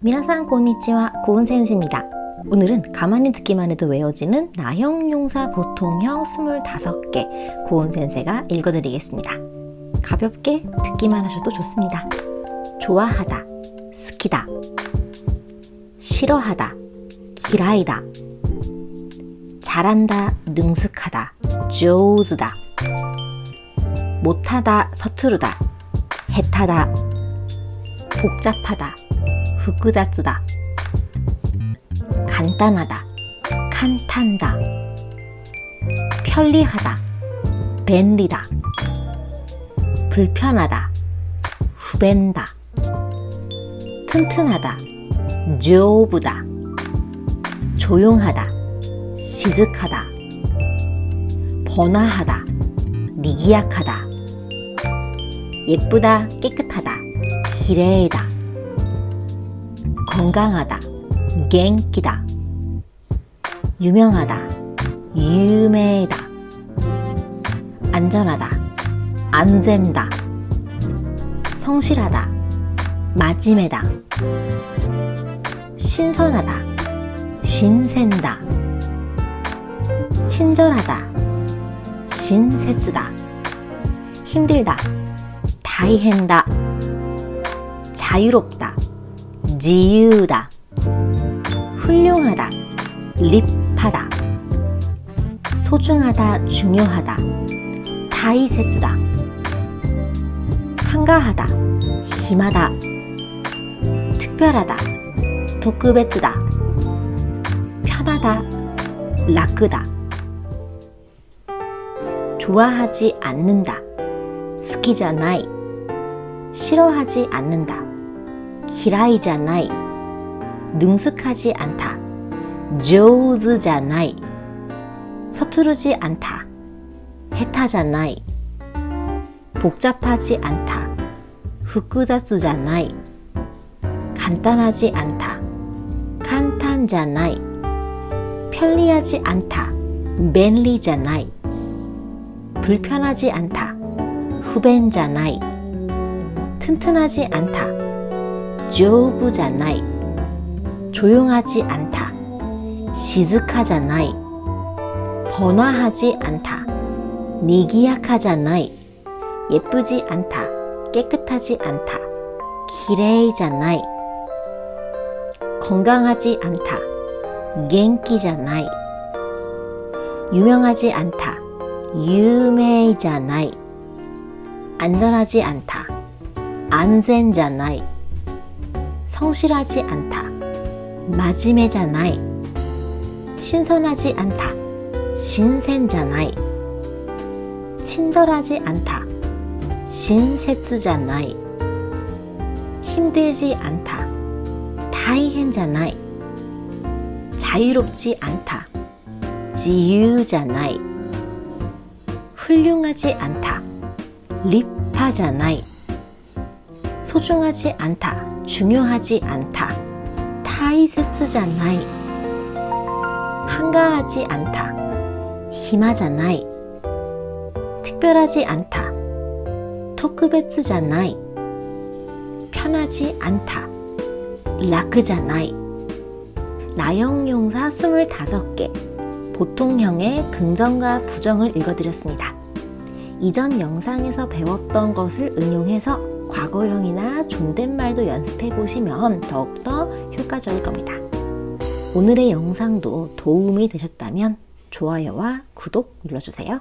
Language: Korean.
미나상 고니치와 고은센스입니다. 오늘은 가만히 듣기만 해도 외워지는 나형 용사 보통형 25개 고은센세가 읽어드리겠습니다. 가볍게 듣기만 하셔도 좋습니다. 좋아하다, 스키다. 싫어하다, 기라이다. 잘한다, 능숙하다, 조즈다. 못하다, 서투르다, 해타다. 복잡하다, 후쿠자츠다. 간단하다, 칸탄다. 편리하다, 벤리다. 불편하다, 후벤다. 튼튼하다, 조부다. 조용하다, 시즈하다. 번화하다, 니기약하다. 예쁘다, 깨끗하다, 기레이다. 건강하다, 갱기다. 유명하다, 유메이다. 안전하다, 안젠다. 성실하다, 마지메다. 신선하다, 신센다. 친절하다, 신세츠다. 힘들다, 다이헨다. 자유롭다, 지유다. 훌륭하다, 립하다. 소중하다, 중요하다. 다이세츠다. 한가하다, 힘하다. 특별하다, 도크베츠다. 편하다, 라크다. 좋아하지 않는다. 스키잖아이. 싫어하지 않는다. 기라이잖아이. 능숙하지 않다. 조즈잖아이. 서투르지 않다. 해타잖아이. 복잡하지 않다. 후쿠자츠잖아이. 간단하지 않다. 칸탄잖아이. 편리하지 않다. 벤리잖아이. 불편하지 않다. 후벤잖아이. 튼튼하지 않다. 조부잖아이. 조용하지 않다. 시즈카잖아이. 번화하지 않다. 니기약하잖아이. 예쁘지 않다. 깨끗하지 않다. 기레이잖아이. 건강하지 않다. 겐키잖아이. 유명하지 않다. 유메이잖아이. 안전하지 않다. 안젠잖아이. 성실하지 않다. 마지메잖아이. 신선하지 않다. 신센잖아이. 친절하지 않다. 신세츠잖아이. 힘들지 않다. 다이헨잖아이. 자유롭지 않다. 지유잖아이. 훌륭하지 않다. 립하잖아이. 소중하지 않다. 중요하지 않다. 타이세츠잖아이. 한가하지 않다. 힘하잖아이. 특별하지 않다. 토크베츠잖아이. 편하지 않다. 라크잖아이. 나형 용사 25개. 보통형의 긍정과 부정을 읽어드렸습니다. 이전 영상에서 배웠던 것을 응용해서 과거형이나 존댓말도 연습해 보시면 더욱더 효과적일 겁니다. 오늘의 영상도 도움이 되셨다면 좋아요와 구독 눌러주세요.